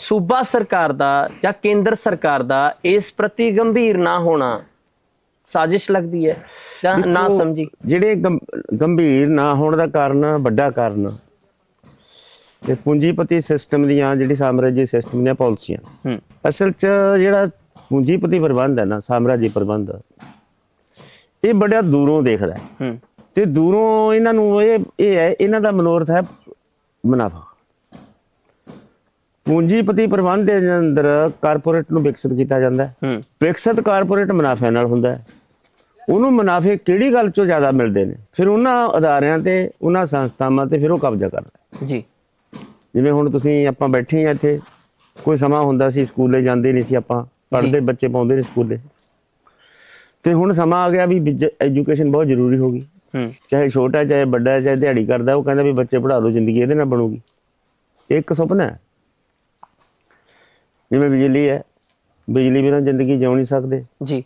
ਸੂਬਾ ਸਰਕਾਰ ਦਾ ਜਾਂ ਕੇਂਦਰ ਸਰਕਾਰ ਦਾ ਇਸ ਪ੍ਰਤੀ ਗੰਭੀਰ ਨਾ ਹੋਣਾ ਸਾਜ਼ਿਸ਼ ਲੱਗਦੀ ਹੈ ਜਾਂ ਨਾ ਸਮਝੀ। ਜਿਹੜੇ ਗੰਭ- ਗੰਭੀਰ ਨਾ ਹੋਣ ਦਾ ਕਾਰਨ ਵੱਡਾ ਕਾਰਨ ਤੇ ਪੂੰਜੀਪਤੀ ਸਿਸਟਮ ਦੀਆਂ ਜਿਹੜੀ ਸਾਮਰਾਜੀ ਸਿਸਟਮ ਦੀਆਂ ਪਾਲਿਸੀਆਂ ਅਸਲ 'ਚ ਜਿਹੜਾ ਪੂੰਜੀਪਤੀ ਪ੍ਰਬੰਧ ਹੈ ਨਾ ਸਾਮਰਾਜੀ ਪ੍ਰਬੰਧ ਇਹ ਬੜਾ ਦੂਰੋਂ ਦੇਖਦਾ ਹੂੰ। ਤੇ ਦੂਰੋਂ ਇਹਨਾਂ ਨੂੰ ਇਹ ਇਹ ਹੈ ਇਹਨਾਂ ਦਾ ਮਨੋਰਥ ਹੈ ਮੁਨਾਫਾ। ਪੂੰਜੀਪਤੀ ਪ੍ਰਬੰਧ ਦੇ ਅੰਦਰ ਕਾਰਪੋਰੇਟ ਨੂੰ ਵਿਕਸਿਤ ਕੀਤਾ ਜਾਂਦਾ ਹੈ। ਵਿਕਸਿਤ ਕਾਰਪੋਰੇਟ ਮੁਨਾਫਿਆਂ ਨਾਲ ਹੁੰਦਾ ਹੈ। ਉਹਨੂੰ ਮੁਨਾਫੇ ਕਿਹੜੀ ਗੱਲ ਚੋਂ ਜ਼ਿਆਦਾ ਮਿਲਦੇ ਨੇ? ਫਿਰ ਉਹਨਾਂ ਅਦਾਰਿਆਂ ਤੇ ਉਹਨਾਂ ਸੰਸਥਾਵਾਂ ਤੇ ਫਿਰ ਉਹ ਕਬਜ਼ਾ ਕਰਦਾ। ਜੀ। ਜਿਵੇਂ ਹੁਣ ਤੁਸੀਂ ਆਪਾਂ ਬੈਠੇ ਆ ਇੱਥੇ ਕੋਈ ਸਮਾਂ ਹੁੰਦਾ ਸੀ ਸਕੂਲੇ ਜਾਂਦੇ ਨਹੀਂ ਸੀ ਆਪਾਂ ਪੜ੍ਹਦੇ ਬੱਚੇ ਪਾਉਂਦੇ ਨੇ ਸਕੂਲੇ। ਤੇ ਹੁਣ ਸਮਾਂ ਆ ਗਿਆ ਵੀ ਐਜੂਕੇਸ਼ਨ ਬਹੁਤ ਜ਼ਰੂਰੀ ਹੋ ਗਈ। ਹੂੰ। ਚਾਹੇ ਛੋਟਾ ਚਾਹੇ ਵੱਡਾ ਚਾਹੇ ਦਿਹਾੜੀ ਕਰਦਾ ਉਹ ਕਹਿੰਦਾ ਵੀ ਬੱਚੇ ਪੜ੍ਹਾ ਦਿਓ ਜ਼ਿੰਦਗੀ ਇਹਦੇ ਨਾਲ ਬਣੂਗੀ। ਇੱਕ ਸੁਪਨਾ ਹੈ। ਜਿਵੇਂ ਬਿਜਲੀ ਹੈ ਬਿਜਲੀ ਬਿਨਾਂ ਜ਼ਿੰਦਗੀ ਜਿਉ ਨਹੀਂ ਸਕਦੇ। ਜੀ।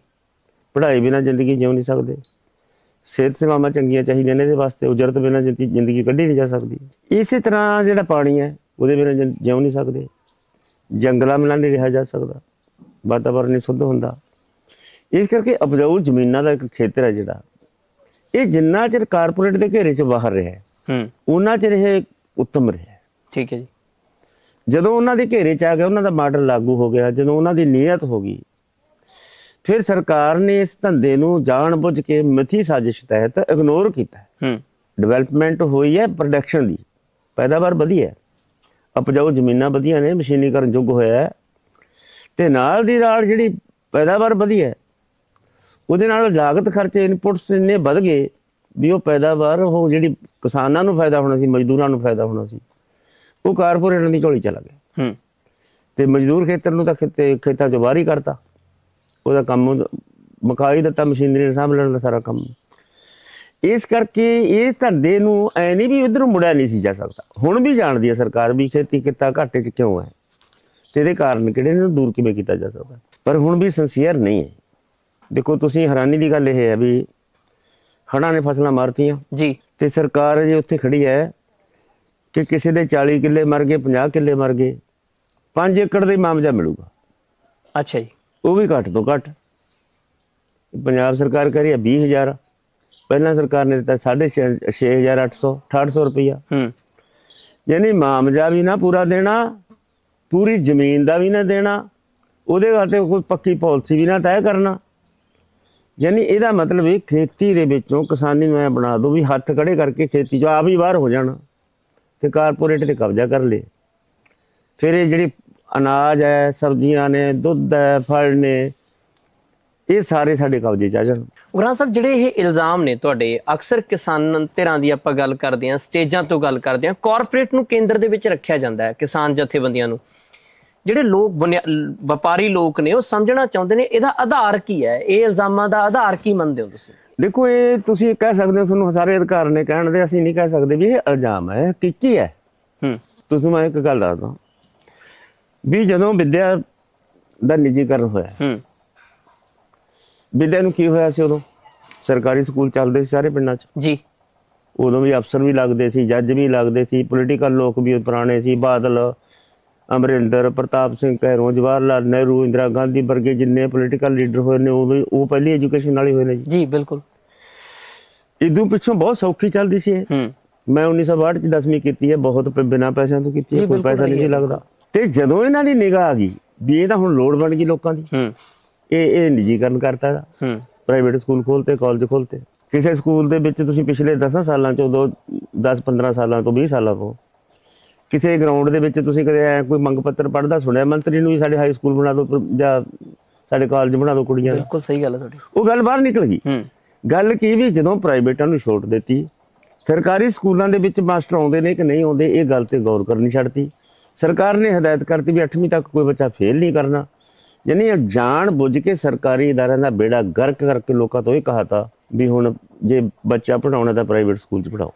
ਪੜ੍ਹਾਈ ਬਿਨਾਂ ਜ਼ਿੰਦਗੀ ਜਿਉ ਨਹੀਂ ਸਕਦੇ। ਸਿਹਤ ਸੇਵਾਵਾਂ ਚੰਗੀਆਂ ਚਾਹੀਦੀਆਂ ਨੇ ਇਹਦੇ ਵਾਸਤੇ ਉਜਰਤ ਬਿਨਾਂ ਜ਼ਿੰਦਗੀ ਕੱਢੀ ਨਹੀਂ ਜਾ ਸਕਦੀ। ਇਸੇ ਤਰ੍ਹਾਂ ਜਿਹੜਾ ਪਾਣੀ ਹੈ ਉਹਦੇ ਬਿਨਾਂ ਜਿਉ ਨਹੀਂ ਸਕਦੇ। ਜੰਗਲਾਂ ਬਿਨਾਂ ਨਹੀਂ ਰਿਹਾ ਜਾ ਸਕਦਾ। ਵਾਤਾਵਰਨ ਨਹੀਂ ਸ਼ੁੱਧ ਹੁੰਦਾ। ਇਸ ਕਰਕੇ ਉਪਜਾਊ ਜ਼ਮੀਨਾਂ ਦਾ ਇੱਕ ਖੇਤਰ ਹੈ ਜਿਹੜਾ। ਇਹ ਜਿੰਨਾ ਚਿਰ ਕਾਰਪੋਰੇਟ ਦੇ ਘੇਰੇ 'ਚ ਬਾਹਰ ਰਿਹਾ ਹੈ, ਹੂੰ। ਉਹਨਾਂ ਚਿਰ ਇਹ ਉੱਤਮ ਰਿਹਾ ਠੀਕ ਹੈ ਜੀ। ਜਦੋਂ ਉਹਨਾਂ ਦੇ ਘੇਰੇ 'ਚ ਆ ਗਿਆ ਉਹਨਾਂ ਦਾ ਮਾਡਲ ਲਾਗੂ ਹੋ ਗਿਆ ਜਦੋਂ ਉਹਨਾਂ ਦੀ ਨੀਅਤ ਹੋ ਗਈ ਫਿਰ ਸਰਕਾਰ ਨੇ ਇਸ ਧੰਦੇ ਨੂੰ ਜਾਣਬੁੱਝ ਕੇ ਮਿੱਥੀ ਸਾਜ਼ਿਸ਼ ਤਹਿਤ ਇਗਨੋਰ ਕੀਤਾ ਹੂੰ। ਡਿਵੈਲਪਮੈਂਟ ਹੋਈ ਹੈ ਪ੍ਰੋਡਕਸ਼ਨ ਦੀ ਪੈਦਾਵਾਰ ਵਧੀਆ ਹੈ। ਉਪਜਾਊ ਜ਼ਮੀਨਾਂ ਵਧੀਆ ਨੇ ਮਸ਼ੀਨੀਕਰਨ ਯੁੱਗ ਹੋਇਆ ਹੈ। ਤੇ ਨਾਲ ਦੀ ਨਾਲ ਜਿਹੜੀ ਪੈਦਾਵਾਰ ਵਧੀਆ ਹੈ ਉਹਦੇ ਨਾਲ ਲਾਗਤ ਖਰਚੇ ਇਨਪੁਟਸ ਇੰਨੇ ਵੱਧ ਗਏ ਵੀ ਉਹ ਪੈਦਾਵਾਰ ਉਹ ਜਿਹੜੀ ਕਿਸਾਨਾਂ ਨੂੰ ਫਾਇਦਾ ਹੋਣਾ ਸੀ ਮਜ਼ਦੂਰਾਂ ਨੂੰ ਫਾਇਦਾ ਹੋਣਾ ਸੀ। ਉਹ ਕਾਰਪੋਰੇਟਾਂ ਦੀ ਝੋਲੀ ਚਲਾ ਗਿਆ ਹੂੰ। ਤੇ ਮਜ਼ਦੂਰ ਖੇਤਰ ਨੂੰ ਤਾਂ ਖੇਤੇ ਖੇਤਾਂ ਚੋਂ ਬਾਹਰ ਹੀ ਕਰਤਾ ਉਹਦਾ ਕੰਮ ਮਕਾਈ ਦਿੱਤਾ ਮਸ਼ੀਨਰੀ ਨੇ ਸਾਂਭ ਲੈਣ ਦਾ ਸਾਰਾ ਕੰਮ। ਇਸ ਕਰਕੇ ਇਹ ਧੰਦੇ ਨੂੰ ਐ ਨਹੀਂ ਵੀ ਉਧਰੋਂ ਮੁੜਿਆ ਨਹੀਂ ਸੀ ਜਾ ਸਕਦਾ। ਹੁਣ ਵੀ ਜਾਣਦੀ ਹੈ ਸਰਕਾਰ ਵੀ ਖੇਤੀ ਕਿੱਤਾ ਘਾਟੇ 'ਚ ਕਿਉਂ ਹੈ। ਤੇ ਇਹਦੇ ਕਾਰਨ ਕਿਹੜੇ ਨੇ ਦੂਰ ਕਿਵੇਂ ਕੀਤਾ ਜਾ ਸਕਦਾ। ਪਰ ਹੁਣ ਵੀ ਸਿੰਸੀਅਰ ਨਹੀਂ ਹੈ। ਦੇਖੋ ਤੁਸੀਂ ਹੈਰਾਨੀ ਦੀ ਗੱਲ ਇਹ ਹੈ ਵੀ ਹੜ੍ਹਾਂ ਨੇ ਫਸਲਾਂ ਮਾਰਤੀਆਂ। ਜੀ। ਤੇ ਸਰਕਾਰ ਜੇ ਉੱਥੇ ਖੜੀ ਹੈ ਕਿ ਕਿਸੇ ਦੇ 40 ਕਿੱਲੇ ਮਰ ਗਏ 50 ਕਿੱਲੇ ਮਰ ਗਏ 5 ਏਕੜ ਦਾ ਮਾਮਜਾ ਮਿਲੂਗਾ। ਅੱਛਾ ਜੀ। ਉਹ ਵੀ ਘੱਟ ਤੋਂ ਘੱਟ। ਪੰਜਾਬ ਸਰਕਾਰ ਕਹ ਰਹੀ ਹੈ 20000 ਪਹਿਲਾਂ ਸਰਕਾਰ ਨੇ ਦਿੱਤਾ 6800 6800 ਰੁਪਇਆ ਹੂੰ। ਯਾਨੀ ਮਾਮਜਾ ਵੀ ਨਾ ਪੂਰਾ ਦੇਣਾ ਪੂਰੀ ਜ਼ਮੀਨ ਦਾ ਵੀ ਨਾ ਦੇਣਾ ਉਹਦੇ ਵਾਸਤੇ ਕੋਈ ਪੱਕੀ ਪਾਲਿਸੀ ਵੀ ਨਾ ਤੈਅ ਕਰਨਾ। ਯਾਨੀ ਇਹਦਾ ਮਤਲਬ ਇਹ ਖੇਤੀ ਦੇ ਵਿੱਚੋਂ ਕਿਸਾਨੀ ਨੂੰ ਐ ਬਣਾ ਦੋ ਵੀ ਹੱਥ ਖੜੇ ਕਰਕੇ ਖੇਤੀ ਚੋਂ ਆਪ ਹੀ ਬਾਹਰ ਹੋ ਜਾਣਾ। ਤੇ ਕਾਰਪੋਰੇਟ ਤੇ ਕਬਜ਼ਾ ਕਰ ਲੇ ਫਿਰ ਇਹ ਜਿਹੜੀ ਅਨਾਜ ਹੈ, ਸਬਜ਼ੀਆਂ ਨੇ, ਦੁੱਧ ਹੈ, ਫਲ ਨੇ, ਇਹ ਸਾਰੇ ਸਾਡੇ ਕਬਜ਼ੇ ਚ ਆ ਜਾਣ। ਉਗਰਾਹ ਸਾਹਿਬ, ਜਿਹੜੇ ਇਹ ਇਲਜ਼ਾਮ ਨੇ ਤੁਹਾਡੇ, ਅਕਸਰ ਕਿਸਾਨ ਧਿਰਾਂ ਦੀ ਆਪਾਂ ਗੱਲ ਕਰਦੇ ਹਾਂ, ਸਟੇਜਾਂ ਤੋਂ ਗੱਲ ਕਰਦੇ ਹਾਂ, ਕਾਰਪੋਰੇਟ ਨੂੰ ਕੇਂਦਰ ਦੇ ਵਿੱਚ ਰੱਖਿਆ ਜਾਂਦਾ ਹੈ ਕਿਸਾਨ ਜਥੇਬੰਦੀਆਂ ਨੂੰ। ਜਿਹੜੇ ਲੋਕ ਬੁਨਿਆ- ਵਪਾਰੀ ਲੋਕ ਨੇ, ਉਹ ਸਮਝਣਾ ਚਾਹੁੰਦੇ ਨੇ, ਇਹਦਾ ਆਧਾਰ ਕੀ ਹੈ? ਇਹ ਇਲਜ਼ਾਮਾਂ ਦਾ ਆਧਾਰ ਕੀ ਮੰਨਦੇ ਹੋ ਤੁਸੀਂ? ਦੇਖੋ ਇਹ ਤੁਸੀਂ ਕਹਿ ਸਕਦੇ ਹੋ ਤੁਹਾਨੂੰ ਸਾਰੇ ਅਧਿਕਾਰ ਨੇ ਕਹਿਣ ਦੇ ਅਸੀਂ ਨਹੀਂ ਕਹਿ ਸਕਦੇ ਵੀ ਇਹ ਇਲਜ਼ਾਮ ਹੈ ਕੀ ਕੀ ਹੈ। ਹੂੰ। ਤੁਸੀਂ ਮੈਂ ਇੱਕ ਗੱਲ ਦੱਸਦਾ ਵੀ ਜਦੋਂ ਵਿਦਿਆ ਦਾ ਨਿੱਜੀਕਰਨ ਹੋਇਆ ਹੂੰ। ਵਿਦਿਆ ਨੂੰ ਕੀ ਹੋਇਆ ਸੀ ਉਦੋਂ? ਸਰਕਾਰੀ ਸਕੂਲ ਚੱਲਦੇ ਸੀ ਸਾਰੇ ਪਿੰਡਾਂ 'ਚ? ਜੀ। ਉਦੋਂ ਵੀ ਅਫਸਰ ਵੀ ਲੱਗਦੇ ਸੀ ਜੱਜ ਵੀ ਲੱਗਦੇ ਸੀ ਪੋਲੀਟੀਕਲ ਲੋਕ ਵੀ ਪੁਰਾਣੇ ਸੀ ਬਾਦਲ ਅਮਰਿੰਦਰ ਪ੍ਰਤਾਪ ਸਿੰਘ ਕੈਰੋਂ ਜਵਾਹਰ ਲਾਲ ਨਹਿਰੂ ਇੰਦਰਾ ਗਾਂਧੀ ਵਰਗੇ ਜਿੰਨੇ ਪੋਲੀਟੀਕਲ ਲੀਡਰ ਹੋਏ ਨੇ ਉਦੋਂ ਹੀ- ਉਹ ਪਹਿਲੀ ਐਜੂਕੇਸ਼ਨ ਵਾਲੇ ਹੋਏ ਨੇ ਜੀ। ਜੀ ਬਿਲਕੁਲ। ਇਦੋਂ ਪਿੱਛੋਂ ਬਹੁਤ ਸੌਖੀ ਚੱਲਦੀ ਸੀ ਇਹ। ਹੂੰ। ਮੈਂ 1962 ਚ 10ਵੀਂ ਕੀਤੀ ਹੈ ਬਹੁਤ ਪ- ਬਿਨਾਂ ਪੈਸਿਆਂ ਤੋਂ ਕੀਤੀ ਹੈ ਜੀ, ਕੋਈ ਬਿਲਕੁਲ ਪੈਸਾ ਨਹੀਂ ਸੀ ਲੱਗਦਾ। ਤੇ ਜਦੋਂ ਇਹਨਾਂ ਦੀ ਨਿਗਾਹ ਆ ਗਈ ਵੀ ਇਹ ਤਾਂ ਹੁਣ ਲੋੜ ਬਣ ਗਈ ਲੋਕਾਂ ਦੀ। ਹੂੰ। ਇਹ ਇਹ ਨਿੱਜੀਕਰਨ ਕਰਤਾ ਇਹਦਾ। ਹੂੰ। ਪ੍ਰਾਈਵੇਟ ਸਕੂਲ ਖੋਲਤੇ ਕਾਲਜ ਖੋਲਤੇ। ਕਿਸੇ ਸਕੂਲ ਦੇ ਵਿੱਚ ਤੁਸੀਂ ਪਿਛਲੇ 10 ਸਾਲਾਂ ਚੋਂ ਦੋ 10 15 ਸਾਲਾਂ ਤੋਂ 20 ਸਾਲਾਂ ਤੋਂ ਕਿਸੇ ਗਰਾਊਂਡ ਦੇ ਵਿੱਚ ਤੁਸੀਂ ਕਦੇ ਐਂ ਕੋਈ ਮੰਗ ਪੱਤਰ ਪੜ੍ਹਦਾ? ਸੁਣਿਆ ਮੰਤਰੀ ਨੂੰ ਵੀ ਸਾਡੇ ਹਾਈ ਸਕੂਲ ਬਣਾ ਦਿਓ ਜਾਂ ਸਾਡੇ ਕਾਲਜ ਬਣਾ ਦਿਓ ਕੁੜੀਆਂ ਦਾ? ਬਿਲਕੁਲ ਸਹੀ ਗੱਲ ਹੈ ਤੁਹਾਡੀ। ਉਹ ਗੱਲ ਬਾਹਰ ਨਿਕਲ ਗਈ। ਹੂੰ। ਗੱਲ ਕੀ ਵੀ ਜਦੋਂ ਪ੍ਰਾਈਵੇਟਾਂ ਨੂੰ ਛੋਟ ਦਿੱਤੀ ਸਰਕਾਰੀ ਸਕੂਲਾਂ ਦੇ ਵਿੱਚ ਮਾਸਟਰ ਆਉਂਦੇ ਨੇ ਕਿ ਨਹੀਂ ਆਉਂਦੇ ਇਹ ਗੱਲ ਤੇ ਗੌਰ ਕਰਨੀ ਛੱਡਤੀ। ਸਰਕਾਰ ਨੇ ਹਦਾਇਤ ਕਰਤੀ ਵੀ 8ਵੀਂ ਤੱਕ ਕੋਈ ਬੱਚਾ ਫੇਲ ਨਹੀਂ ਕਰਨਾ। ਯਾਨੀ ਇਹ ਜਾਣ ਬੁੱਝ ਕੇ ਸਰਕਾਰੀ ਇਦਾਰਿਆਂ ਦਾ ਬੇੜਾ ਗਰਕ ਕਰਕੇ ਲੋਕਾਂ ਤੋਂ ਇਹ ਕਹਾਤਾ ਵੀ ਹੁਣ ਜੇ ਬੱਚਾ ਪੜਾਉਣਾ ਤਾਂ ਪ੍ਰਾਈਵੇਟ ਸਕੂਲ 'ਚ ਪੜਾਓ